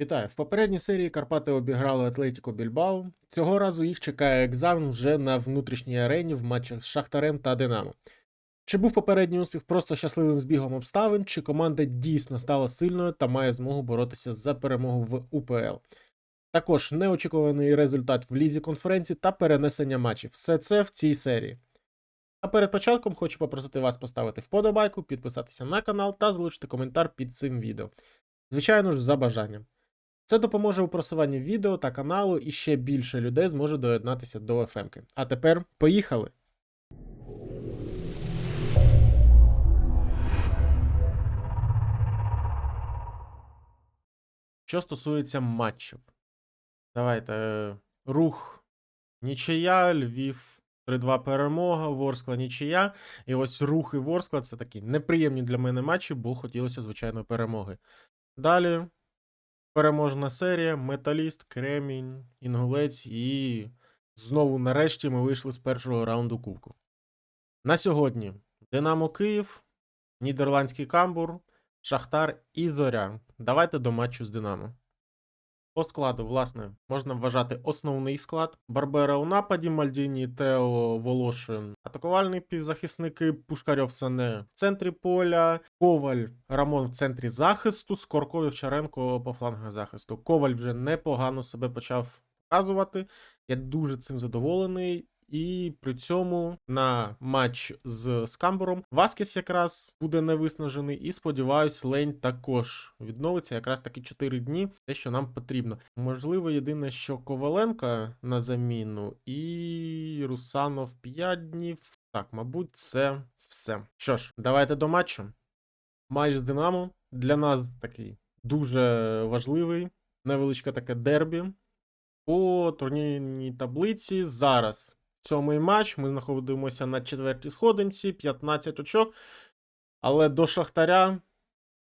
Вітаю! В попередній серії Карпати обіграли Атлетіко Більбао. Цього разу їх чекає екзамен вже на внутрішній арені в матчах з Шахтарем та Динамо. Чи був попередній успіх просто щасливим збігом обставин, чи команда дійсно стала сильною та має змогу боротися за перемогу в УПЛ? Також неочікуваний результат в лізі конференції та перенесення матчів. Все це в цій серії. А перед початком хочу попросити вас поставити вподобайку, підписатися на канал та залишити коментар під цим відео. Звичайно ж, за бажанням. Це допоможе у просуванні відео та каналу, і ще більше людей зможе доєднатися до ФМки. А тепер поїхали! Що стосується матчів, давайте е, рух нічия, Львів 3-2 перемога, Ворскла нічия. І ось рух і Ворскла це такі неприємні для мене матчі, бо хотілося, звичайно, перемоги. Далі переможна серія, Металіст, Кремінь, Інгулець і знову нарешті ми вийшли з першого раунду кубку. На сьогодні Динамо Київ, Нідерландський Камбур, Шахтар і Зоря. Давайте до матчу з Динамо. По складу, власне, можна вважати основний склад. Барбера у нападі, Мальдіні, Тео, Волошин. Атакувальні півзахисники Пушкарьов Сане в центрі поля. Коваль Рамон в центрі захисту. Скорко Вівчаренко по флангах захисту. Коваль вже непогано себе почав показувати. Я дуже цим задоволений. І при цьому на матч з Скамбором Васкес якраз буде невиснажений, і сподіваюсь, Лень також відновиться якраз таки 4 дні, те, що нам потрібно. Можливо, єдине, що Коваленка на заміну, і Русанов 5 днів. Так, мабуть, це все. Що ж, давайте до матчу. Матч з Динамо для нас такий дуже важливий, невеличке таке дербі. По турнірній таблиці зараз сьомий матч. Ми знаходимося на четвертій сходинці, 15 очок. Але до Шахтаря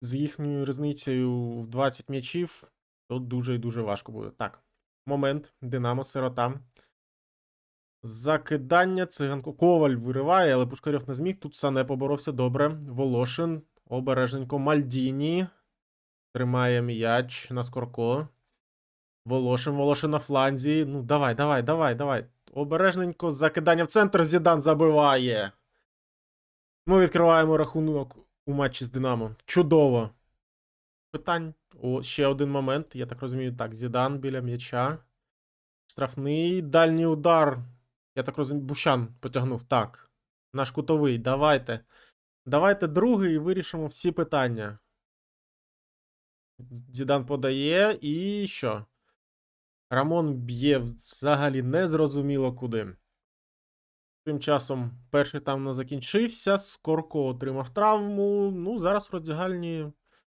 з їхньою різницею в 20 м'ячів тут дуже і дуже важко буде. Так, момент. Динамо, сирота. Закидання циганку. Коваль вириває, але Пушкарьов не зміг. Тут Сане поборовся добре. Волошин. Обережненько. Мальдіні. Тримає м'яч на Скорко. Волошин, Волошин на фланзі. Ну, давай, давай, давай, давай. Обережненько закидання в центр. Зідан забиває. Ми відкриваємо рахунок у матчі з Динамо. Чудово. Питань. О, ще один момент. Я так розумію, так, Зідан біля м'яча. Штрафний дальній удар. Я так розумію, Бущан потягнув. Так. Наш кутовий. Давайте. Давайте другий і вирішимо всі питання. Зідан подає. І що? Рамон б'є взагалі незрозуміло куди. Тим часом перший там не закінчився. Скорко отримав травму. Ну, зараз в роздягальні.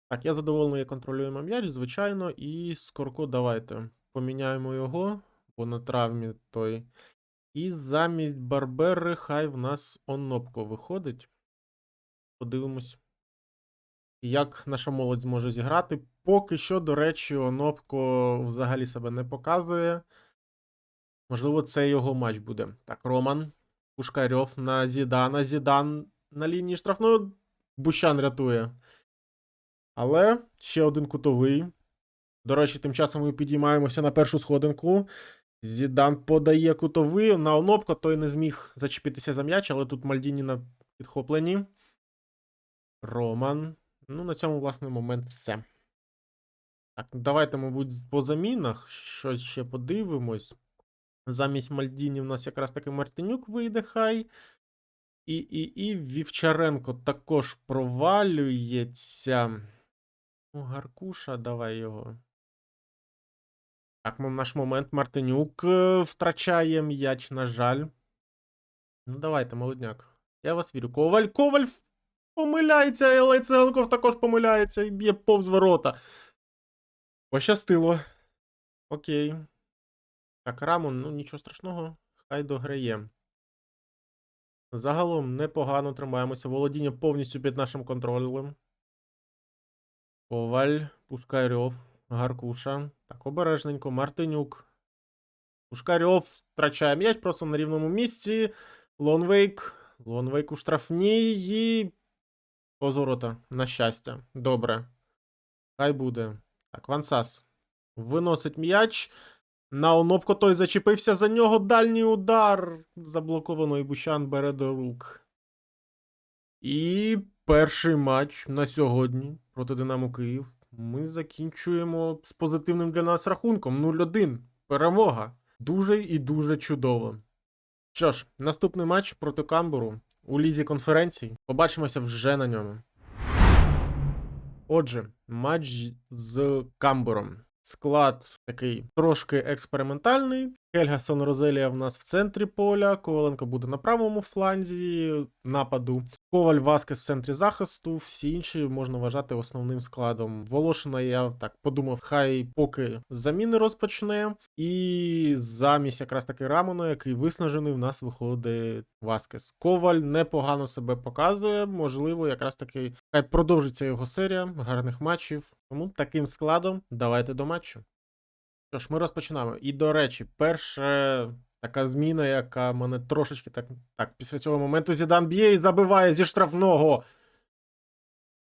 Так, я задоволений, як контролюємо м'яч, звичайно. І Скорко, давайте поміняємо його, бо на травмі той. І замість Барбери хай в нас Онопко виходить. Подивимось, як наша молодь зможе зіграти. Поки що, до речі, Онопко взагалі себе не показує. Можливо, це його матч буде. Так, Роман. Пушкарьов на Зідана. Зідан на лінії штрафної. Бущан рятує. Але ще один кутовий. До речі, тим часом ми підіймаємося на першу сходинку. Зідан подає кутовий. На Онопко той не зміг зачепитися за м'яч, але тут Мальдіні на підхопленні. Роман. Ну, на цьому, власне, момент все. Так, давайте, мабуть, по замінах щось ще подивимось. Замість Мальдіні в нас якраз таки Мартинюк вийде хай. І, і, і Вівчаренко також провалюється. Ну, Гаркуша, давай його. Так, м- наш момент Мартинюк е, втрачає м'яч, на жаль. Ну, давайте, молодняк. Я вас вірю. Коваль, Коваль помиляється, але Циганков також помиляється і б'є повз ворота. Пощастило. Окей. Так, Рамон, ну нічого страшного, хай дограє. Загалом непогано тримаємося. Володіння повністю під нашим контролем. Коваль, Пушкарьов, Гаркуша. Так, обережненько, Мартинюк. Пушкарьов втрачає м'яч просто на рівному місці. Лонвейк. Лонвейк у штрафній. Позорота, на щастя. Добре. Хай буде. Так, Вансас. Виносить м'яч. На Онопко той зачепився за нього. Дальній удар. Заблоковано і Бущан бере до рук. І перший матч на сьогодні проти Динамо Київ. Ми закінчуємо з позитивним для нас рахунком 0-1. Перемога. Дуже і дуже чудово. Що ж, наступний матч проти Камбуру у лізі конференцій. Побачимося вже на ньому. Отже, матч з Камбуром. Склад такий трошки експериментальний. Хельгасон Розелія в нас в центрі поля. Коваленко буде на правому фланзі нападу. Коваль Васкес в центрі захисту. Всі інші можна вважати основним складом. Волошина, я так подумав, хай поки заміни розпочне. І замість якраз таки Рамона, який виснажений, в нас виходить Васкес. Коваль непогано себе показує. Можливо, якраз таки хай продовжиться його серія гарних матчів. Тому таким складом давайте до матчу. Що ж, ми розпочинаємо. І до речі, перша така зміна, яка мене трошечки так. Так, після цього моменту Зідан б'є і забиває зі штрафного.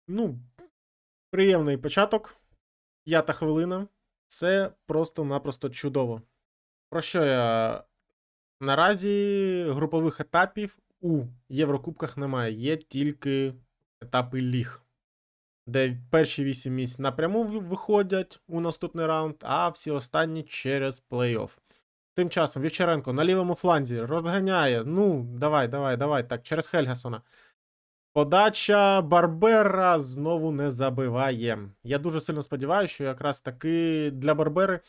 Ну, приємний початок. П'ята хвилина. Це просто-напросто чудово. Про що я? Наразі групових етапів у Єврокубках немає. Є тільки етапи ліг де перші 8 місць напряму виходять у наступний раунд, а всі останні через плей-офф. Тим часом Вівчаренко на лівому фланзі розганяє. Ну, давай, давай, давай. Так, через Хельгасона. Подача Барбера знову не забиває. Я дуже сильно сподіваюся, що якраз таки для Барбери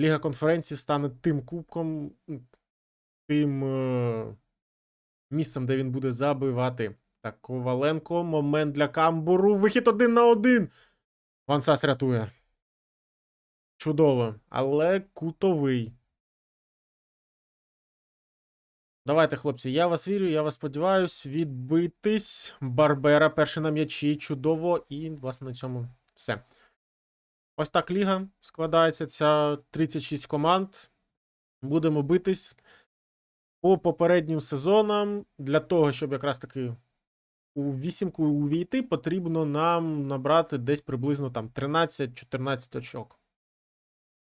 Ліга конференції стане тим кубком, тим е, місцем, де він буде забивати. Так, Коваленко, момент для камбуру. Вихід один на один. Вансас рятує. Чудово. Але кутовий. Давайте, хлопці, я вас вірю, я вас сподіваюсь. Відбитись. Барбера перший на м'ячі. Чудово. І, власне, на цьому все. Ось так ліга складається. Ця 36 команд. Будемо битись по попереднім сезонам для того, щоб якраз таки у вісімку увійти, потрібно нам набрати десь приблизно там 13-14 очок.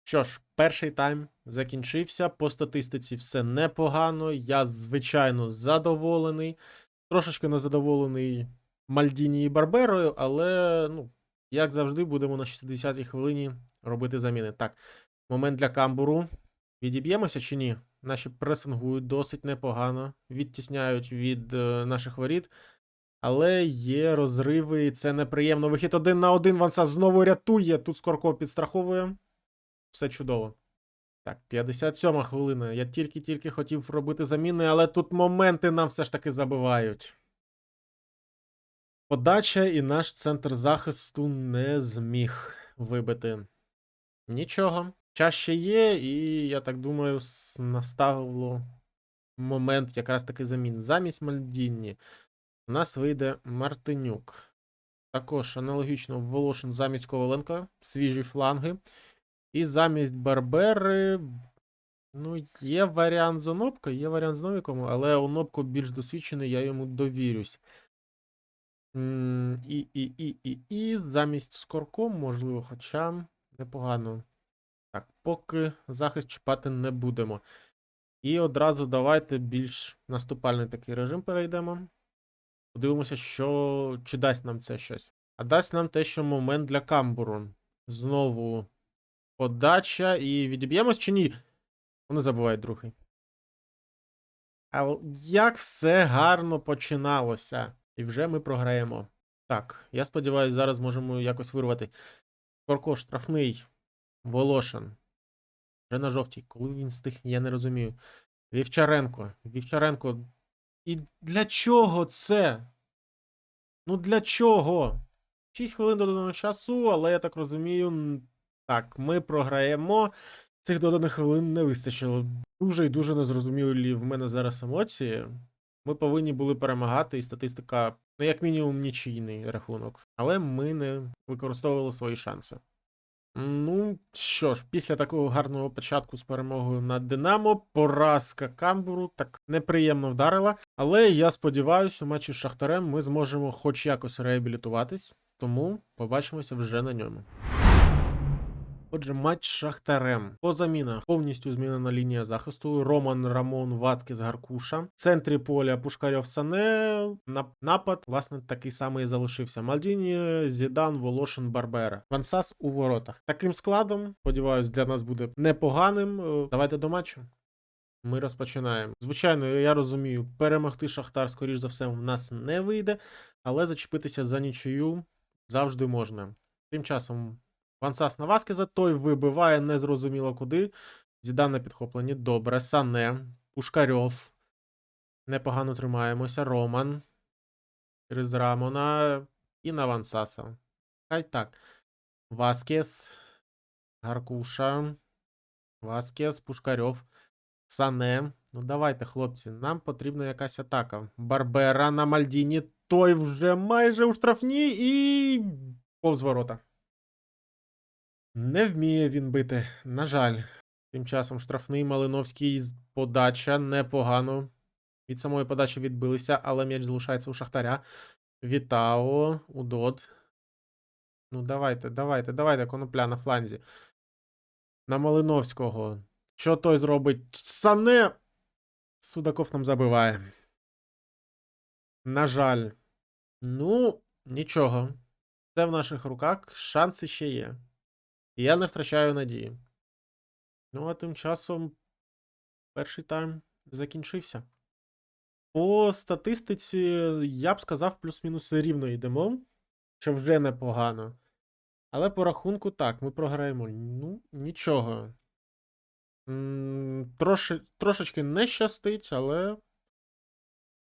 Що ж, перший тайм закінчився. По статистиці все непогано. Я, звичайно, задоволений. Трошечки незадоволений Мальдіні і Барберою, але, ну, як завжди, будемо на 60-й хвилині робити заміни. Так, момент для камбуру. Відіб'ємося чи ні? Наші пресингують досить непогано, відтісняють від е, наших воріт. Але є розриви, і це неприємно. Вихід один на один. Ванса знову рятує. Тут Скорко підстраховує. Все чудово. Так, 57 хвилина. Я тільки-тільки хотів робити заміни, але тут моменти нам все ж таки забивають. Подача і наш центр захисту не зміг вибити. Нічого. Час ще є, і я так думаю, наставило момент якраз таки замін. Замість Мальдіні. У нас вийде Мартинюк. Також аналогічно Волошин замість Коваленка, свіжі фланги. І замість Барбери. Ну, є варіант з Онопко, є варіант з Новіком, але Онопко більш досвідчений, я йому довірюсь. І, і, і, і, і замість Скорком, можливо, хоча непогано. Так, поки захист чіпати не будемо. І одразу давайте більш наступальний такий режим перейдемо. Подивимося, що чи дасть нам це щось. А дасть нам те, що момент для камбуру. Знову подача і відіб'ємось чи ні? Вони забувають другий. А як все гарно починалося. І вже ми програємо. Так, я сподіваюся, зараз можемо якось вирвати. Корко штрафний. Волошин. Вже на жовтій. Коли він стих, я не розумію. Вівчаренко. Вівчаренко. І для чого це? Ну для чого? 6 хвилин доданого часу, але я так розумію. Так, ми програємо. Цих доданих хвилин не вистачило. Дуже і дуже незрозумілі в мене зараз емоції. Ми повинні були перемагати, і статистика, ну, як мінімум, нічийний рахунок. Але ми не використовували свої шанси. Ну що ж, після такого гарного початку з перемогою над Динамо, поразка Камбуру так неприємно вдарила. Але я сподіваюся, у матчі з Шахтарем ми зможемо хоч якось реабілітуватись, тому побачимося вже на ньому. Отже, матч з Шахтарем. По замінах повністю змінена лінія захисту. Роман Рамон Васкіс Гаркуша. В центрі поля Пушкарьов Сане. Напад, власне, такий самий залишився. Мальдіні, Зідан, Волошин, Барбера. Вансас у воротах. Таким складом, сподіваюсь, для нас буде непоганим. Е, Давайте до матчу. Ми розпочинаємо. Звичайно, я розумію, перемогти Шахтар, скоріш за все, в нас не вийде, але зачепитися за нічию завжди можна. Тим часом Вансас на Васкеза, той вибиває незрозуміло куди. Зідан на підхопленні. Добре. Сане. Пушкарьов. Непогано тримаємося. Роман. Через Рамона. І на Вансаса. Хай так. Васкес. Гаркуша. Васкес. Пушкарьов. Сане. Ну давайте, хлопці, нам потрібна якась атака. Барбера на Мальдіні. Той вже майже у штрафній і повз ворота. Не вміє він бити, на жаль. Тим часом штрафний Малиновський подача непогано. Від самої подачі відбилися, але м'яч залишається у Шахтаря. Вітао, Удот. Ну, давайте, давайте, давайте, конопля на фланзі. На Малиновського. Що той зробить? Сане! Судаков нам забиває. На жаль. Ну, нічого. Це в наших руках. Шанси ще є. І я не втрачаю надії. Ну, а тим часом перший тайм закінчився. По статистиці, я б сказав, плюс-мінус рівно йдемо, що вже непогано. Але по рахунку так, ми програємо. Ну, нічого. М, трошечки не щастить, але.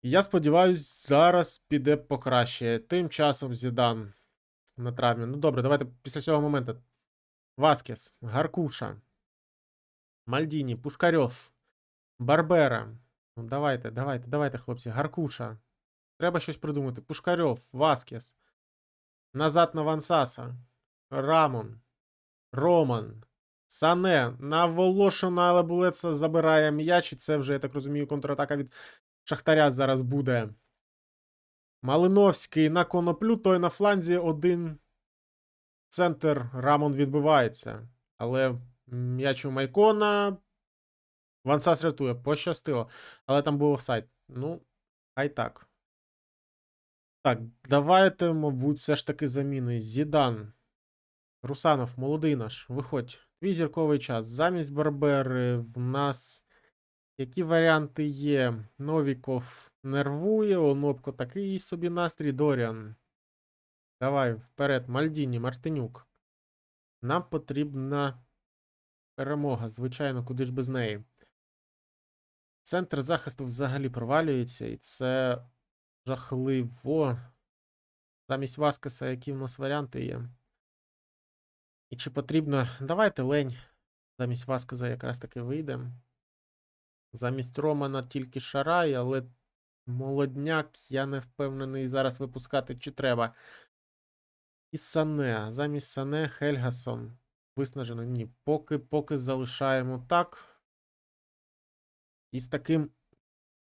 Я сподіваюсь, зараз піде покраще. Тим часом Зідан на травмі. Ну добре, давайте після цього моменту. Васкес, Гаркуша, Мальдіні, Пушкарьов, Барбера. Ну, давайте, давайте, давайте, хлопці. Гаркуша. Треба щось придумати. Пушкарьов, Васкес. Назад на Вансаса. Рамон. Роман. Сане. На Волошина, але Булеца забирає м'яч. І це вже, я так розумію, контратака від Шахтаря зараз буде. Малиновський на коноплю, той на фланзі один центр Рамон відбивається. Але м'яч у Майкона. Вансас рятує, пощастило. Але там був офсайд. Ну, хай так. Так, давайте, мабуть, все ж таки заміни. Зідан. Русанов, молодий наш, виходь. Твій зірковий час. Замість Барбери в нас. Які варіанти є? Новіков нервує, Онопко такий собі настрій. Доріан. Давай, вперед, Мальдіні, Мартинюк. Нам потрібна перемога. Звичайно, куди ж без неї. Центр захисту взагалі провалюється, і це жахливо. Замість Васкеса, які в нас варіанти є. І чи потрібно. Давайте лень. Замість Васкеза якраз таки вийде. Замість Романа тільки Шарай, але молодняк, я не впевнений зараз випускати чи треба. І Сане. Замість Сане Хельгасон. Виснажений. Ні. Поки, поки залишаємо так. І з таким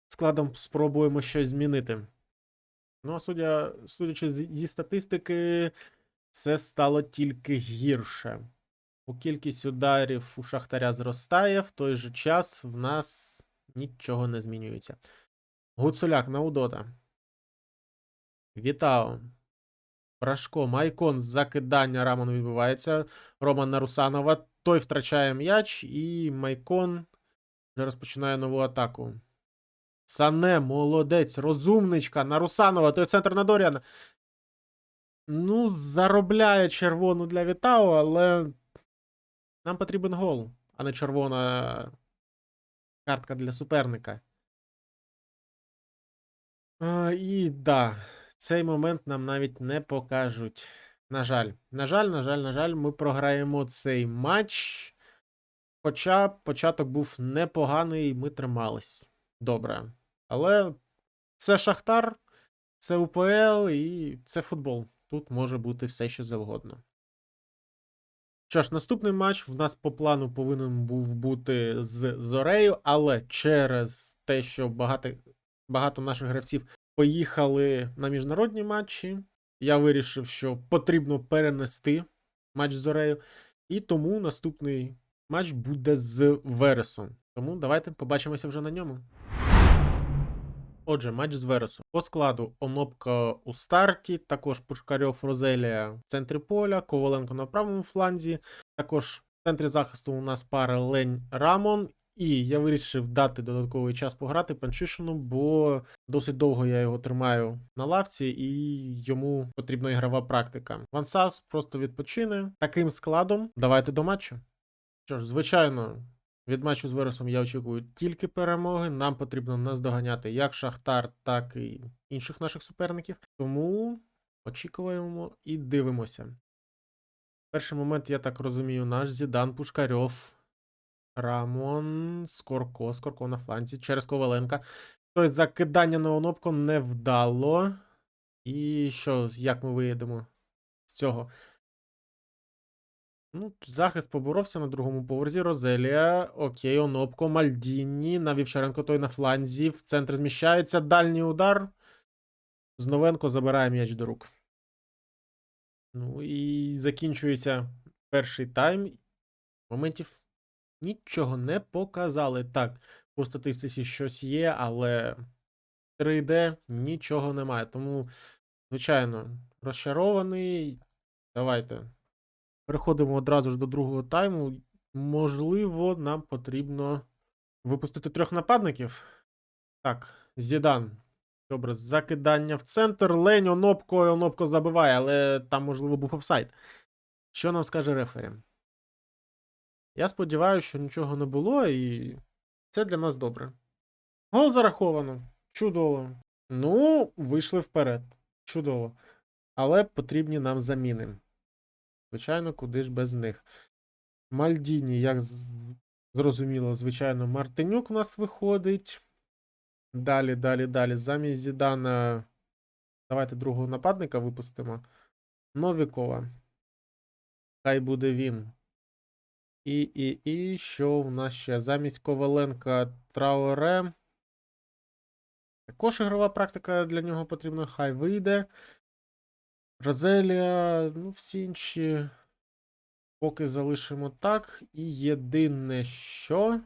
складом спробуємо щось змінити. Ну, а судя, судячи зі статистики, це стало тільки гірше. Бо кількість ударів у Шахтаря зростає, в той же час в нас нічого не змінюється. Гуцуляк на Удота. Брашко, Майкон з закидання Рамон відбувається. Роман на Русанова. Той втрачає м'яч, і Майкон вже розпочинає нову атаку. Сане, молодець, розумничка на Русанова, той центр на Доріана. Ну, заробляє червону для Вітао, але нам потрібен гол, а не червона картка для суперника. А, і да, цей момент нам навіть не покажуть. На жаль, на жаль, на жаль, на жаль, ми програємо цей матч. Хоча початок був непоганий, ми тримались добре. Але це Шахтар, це УПЛ і це футбол. Тут може бути все, що завгодно. Що ж, наступний матч в нас по плану повинен був бути з Зорею, але через те, що багато, багато наших гравців поїхали на міжнародні матчі, я вирішив, що потрібно перенести матч з Зорею. І тому наступний матч буде з Вересом. Тому давайте побачимося вже на ньому. Отже, матч з Вересом. По складу Онопка у старті, також Пушкарьов Розелія в центрі поля, Коваленко на правому фланзі. Також в центрі захисту у нас пара Лень Рамон. І я вирішив дати додатковий час пограти Панчишину, бо досить довго я його тримаю на лавці, і йому потрібна ігрова практика. Вансас просто відпочине. Таким складом давайте до матчу. Що ж, звичайно, від матчу з Вересом я очікую тільки перемоги. Нам потрібно наздоганяти як Шахтар, так і інших наших суперників. Тому очікуємо і дивимося. Перший момент, я так розумію, наш Зідан Пушкарьов. Рамон, Скорко, Скорко на фланці через Коваленка. Тобто закидання на онопку не вдало. І що, як ми виїдемо з цього? Ну, захист поборовся на другому поверсі. Розелія. Окей, Онопко, Мальдіні. На Вівчаренко той на фланзі. В центр зміщається. Дальній удар. Зновенко забирає м'яч до рук. Ну і закінчується перший тайм. Моментів нічого не показали. Так, по статистиці щось є, але 3D нічого немає. Тому, звичайно, розчарований. Давайте. Переходимо одразу ж до другого тайму. Можливо, нам потрібно випустити трьох нападників. Так, Зідан. Добре, закидання в центр. Лень Онопко, Онопко забиває, але там, можливо, був офсайд. Що нам скаже рефері? Я сподіваюся, що нічого не було, і це для нас добре. Гол зараховано. Чудово. Ну, вийшли вперед. Чудово. Але потрібні нам заміни. Звичайно, куди ж без них. Мальдіні, як зрозуміло, звичайно, Мартинюк у нас виходить. Далі, далі, далі. Замість Зідана. Давайте другого нападника випустимо. Новікова. Хай буде він. І, і, і що в нас ще? Замість Коваленка Трауре. Також ігрова практика для нього потрібна. Хай вийде. Розелія, ну, всі інші. Поки залишимо так. І єдине, що.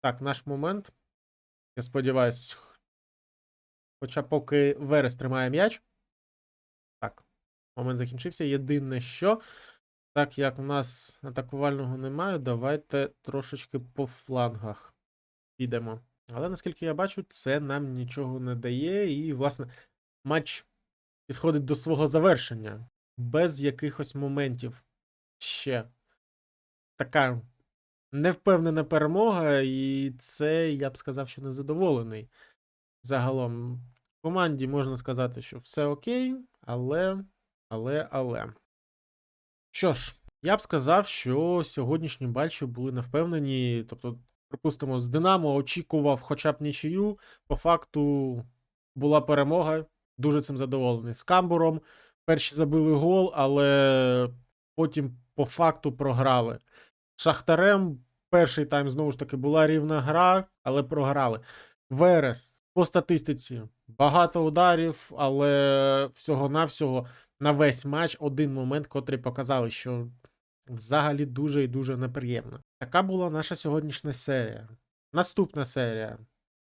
Так, наш момент. Я сподіваюсь. Хоча поки Верес тримає м'яч. Так, момент закінчився. Єдине, що. Так як у нас атакувального немає, давайте трошечки по флангах підемо. Але наскільки я бачу, це нам нічого не дає. І, власне, матч підходить до свого завершення. Без якихось моментів ще. Така невпевнена перемога, і це, я б сказав, що незадоволений. Загалом, в команді можна сказати, що все окей, але, але, але. Що ж, я б сказав, що сьогоднішні батчі були невпевнені. Тобто, припустимо, з Динамо очікував хоча б нічию. По факту була перемога. Дуже цим задоволений. З Камбуром перші забили гол, але потім по факту програли. Шахтарем перший тайм знову ж таки була рівна гра, але програли. Верес по статистиці багато ударів, але всього-навсього на весь матч один момент, котрий показали, що взагалі дуже і дуже неприємно. Така була наша сьогоднішня серія. Наступна серія.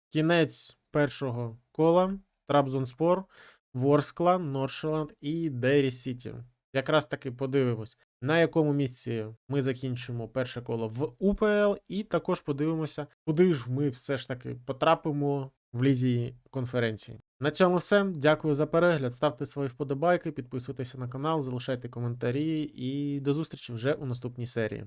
Кінець першого кола. Трабзонспор, Ворскла, Норшеланд і Дері Сіті. Якраз таки подивимось, на якому місці ми закінчимо перше коло в УПЛ, і також подивимося, куди ж ми все ж таки потрапимо в лізі конференції. На цьому все. Дякую за перегляд. Ставте свої вподобайки, підписуйтеся на канал, залишайте коментарі і до зустрічі вже у наступній серії.